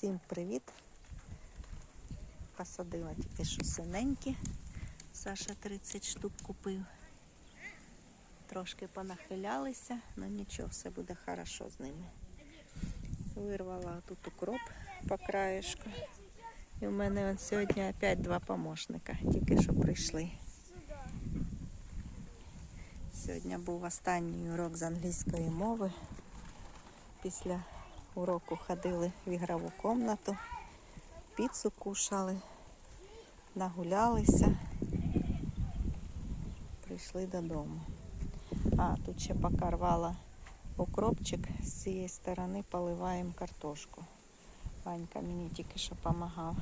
Всім привіт! Посадила тільки що синенькі. Саша 30 штук купив. Трошки понахилялися, але нічого, все буде хорошо з ними. Вирвала тут укроп по краєшку. І в мене сьогодні опять два помощника, тільки що прийшли. Сьогодні був останній урок з англійської мови. Після уроку ходили в ігрову кімнату, піцу кушали, нагулялися, прийшли додому. А, тут ще поки рвала укропчик, з цієї сторони поливаємо картошку. Ванька мені тільки що допомагав.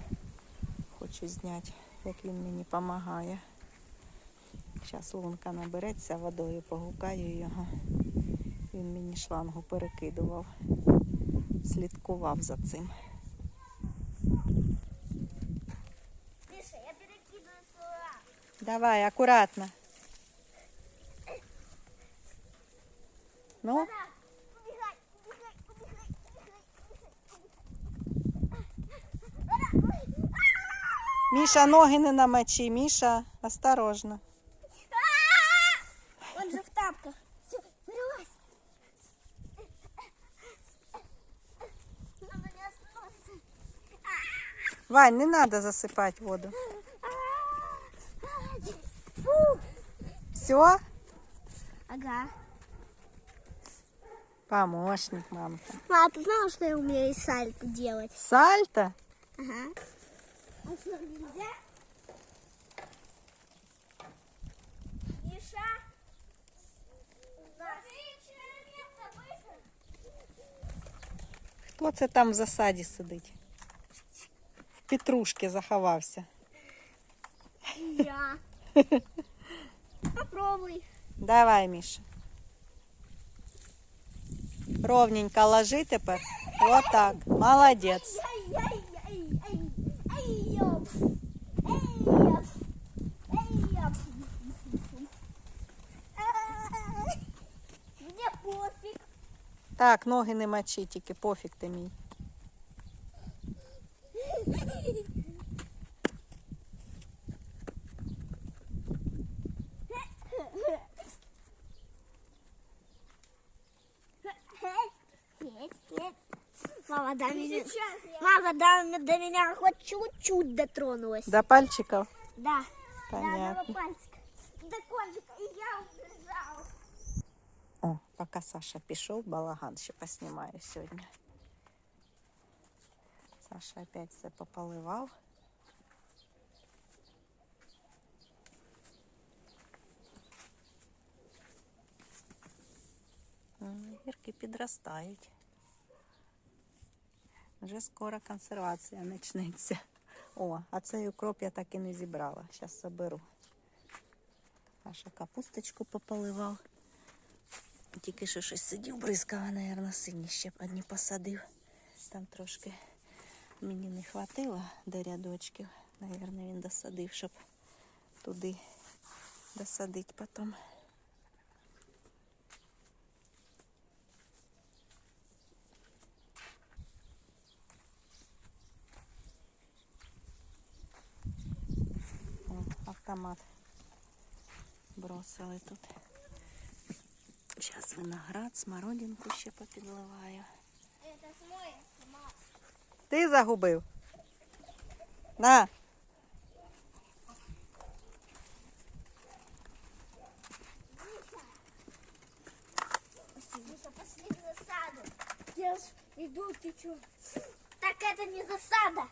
Хочу зняти, як він мені допомагає. Зараз лунка набереться водою, погукаю його. Він мені шлангу перекидував, слідкував за цим. Миша, я перекидываю слова. Давай, акуратно. Ну. Міша, ноги не намочи, Міша, осторожно. Вань, не треба засипати воду. Все? Ага. Помощник, мамка. А, ты знала, что я умею сальто делать? Сальто? Ага. А что, нельзя? Миша? Хто це там в засаді сидить? Петрушки заховався. Я. Попробуй. Давай, Міша. Ровненько ложи тепер. Отак. Молодець. Мне пофиг. Так, ноги не мочи, тільки пофіг ти мій. Мама, до меня, мама, до, до меня хоть чуть-чуть дотронулась. До пальчиків? Да. Понятно. Да, до пальчика. До кончика. И я убежала. О, поки Саша пішов, балаган ще поснімаю сьогодні. Саша опять все пополивав. Гірки підростають. Вже скоро консервація почнеться. О, а цей укроп я так і не зібрала. Зараз соберу. Саша капусточку пополивав. Тільки що щось сидів, бризкала, наверное, сині ще одні посадив. Там трошки мені не хватило до рядочків. Наверное, він досадив, щоб туди досадити потім. Автомат бросили тут. Зараз виноград, смородинку ще попідливаю. Ти загубив? На, иду, ты чё? Так это не засада.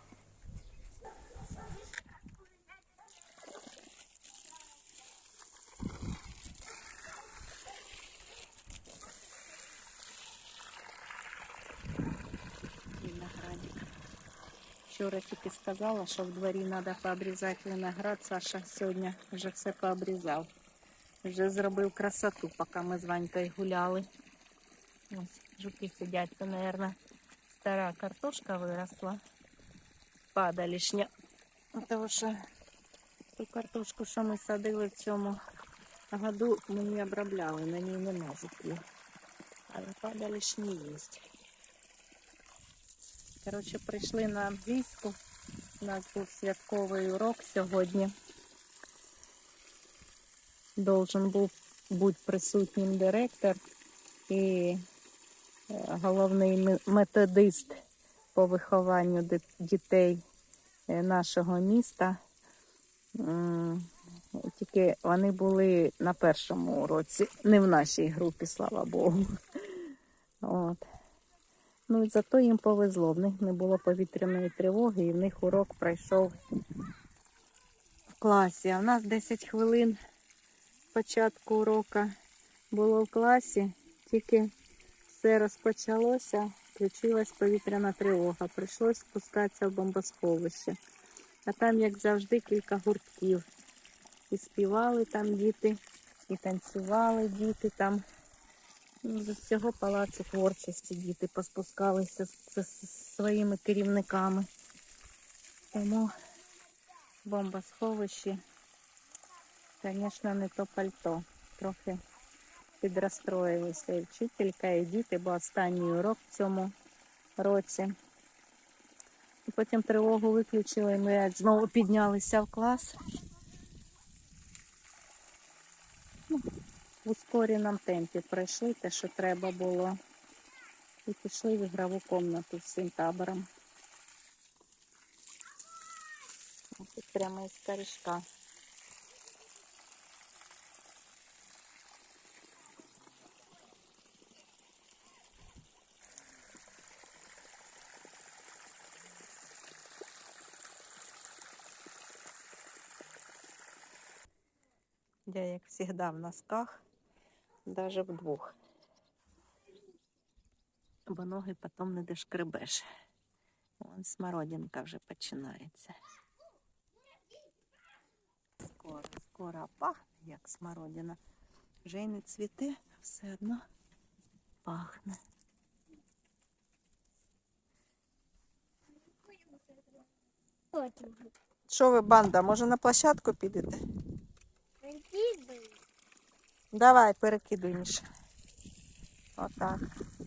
Вчора тільки сказала, що в дворі треба пообрізати виноград. Саша сьогодні вже все пообрізав. Вже зробив красоту, поки ми з Ванькою гуляли. Ось жуки сидять, це, мабуть, стара картошка виросла. Падалішня. Тому що ту картошку, що ми садили в цьому году, ми не обробляли, на ній нема жуків. Але падалішні є. Коротше, прийшли на Абдійську. У нас був святковий урок сьогодні. Должен був бути присутнім директор і е, головний методист по вихованню дітей е, нашого міста. Тільки вони були на першому уроці, не в нашій групі, слава Богу. От. Ну зато їм повезло. В них не було повітряної тривоги, і в них урок пройшов в класі. А в нас 10 хвилин початку урока було в класі, тільки все розпочалося, включилась повітряна тривога. Прийшлось спускатися в бомбосховище. А там, як завжди, кілька гуртків. І співали там діти, і танцювали діти там. Ну, з всього палацу творчості діти поспускалися з, з- з своїми керівниками. Тому бомбосховище, звісно, не то пальто. Трохи підрозстроїлися і вчителька, і діти, бо останній урок в цьому році. І потім тривогу виключили, і ми знову піднялися в клас. В ускореному темпі пройшли те, що треба було. І пішли в ігрову комнату всім табором. Тут прямо із корішка. Я, як завжди, в носках, даже в двох. Бо ноги потім не дошкребеш. Вон смородинка вже починається. Скоро, скоро пахне, як смородина. Вже й не цвіте, а все одно пахне. Що ви, банда, може на площадку підете? Давай, перекидуй, Міша. Отак.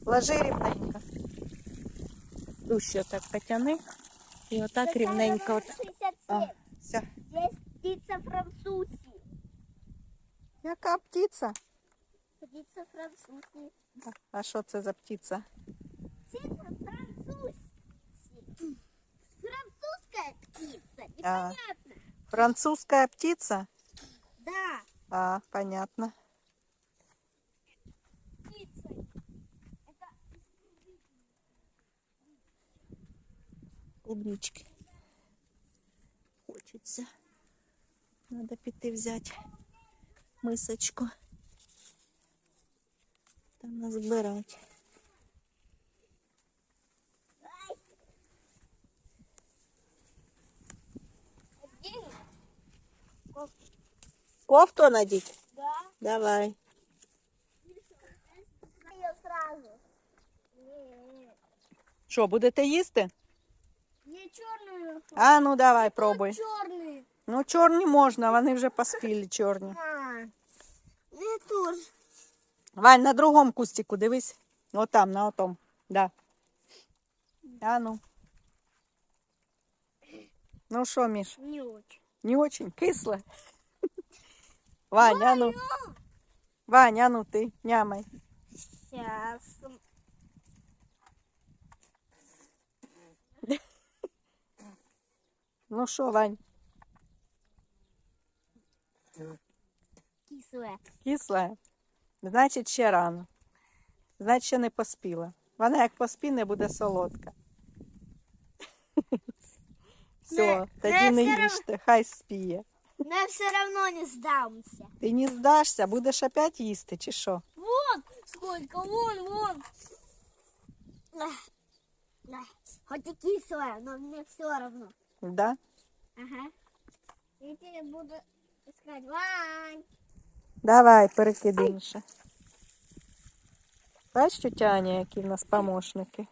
Ложи рівненько. Дужче так потяни. І отак рівненько. От. А, 67. все. Здесь птица французский. Яка птиця? Птица французский. А що це за птиця? Птица французский. Французская птица. А. Непонятно. Французька птиця? Да. А, понятно. Клубнички. Хочеться. Надо піти взяти мисочку. Там назбирати. Кофту надіть? Да. Давай. Що, будете їсти? А, ну давай, пробуй. Черные. Ну, чорні можна, вони вже поспіли чорні. Тоже. Вань, на другому кустику дивись. Отам, на отом. Да. А ну. Ну що, Міш, Не очень. не очень кисле. Вань, а ну. Вань, а ну ти, нямай. Сейчас. Ну що, Вань, Кислая. кисле? Значить, ще рано. Значить, ще не поспіла. Вона як поспіне, буде солодка. Все, тоді не, їжте, хай спіє. Но я все равно не сдамся. Ти не здашся, будеш опять їсти, чи що? Вон сколько, вон, вон. Хоть и кислая, но мне все равно. Да? Ага. Я тебе буду искать Вань. Давай, перекидай ще. Бачиш, тетя Аня, які в нас помощники.